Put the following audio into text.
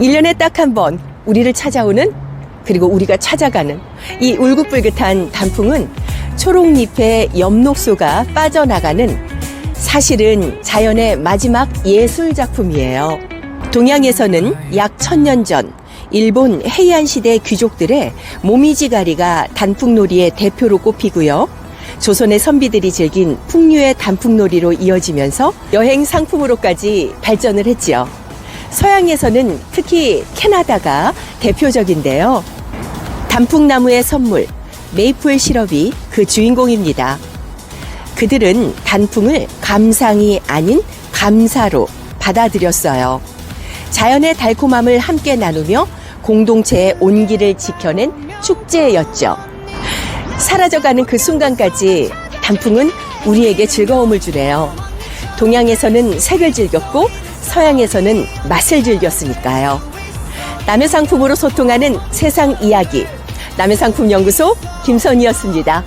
일년에 딱 한 번 우리를 찾아오는 그리고 우리가 찾아가는 이 울긋불긋한 단풍은 초록잎에 엽록소가 빠져나가는 사실은 자연의 마지막 예술 작품이에요. 동양에서는 약 천년 전 일본 헤이안 시대 귀족들의 모미지가리가 단풍놀이의 대표로 꼽히고요. 조선의 선비들이 즐긴 풍류의 단풍놀이로 이어지면서 여행 상품으로까지 발전을 했지요. 서양에서는 특히 캐나다가 대표적인데요. 단풍나무의 선물, 메이플 시럽이 그 주인공입니다. 그들은 단풍을 감상이 아닌 감사로 받아들였어요. 자연의 달콤함을 함께 나누며 공동체의 온기를 지켜낸 축제였죠. 사라져가는 그 순간까지 단풍은 우리에게 즐거움을 주네요. 동양에서는 색을 즐겼고 서양에서는 맛을 즐겼으니까요. 남의 상품으로 소통하는 세상 이야기. 남의 상품 연구소 김선이었습니다.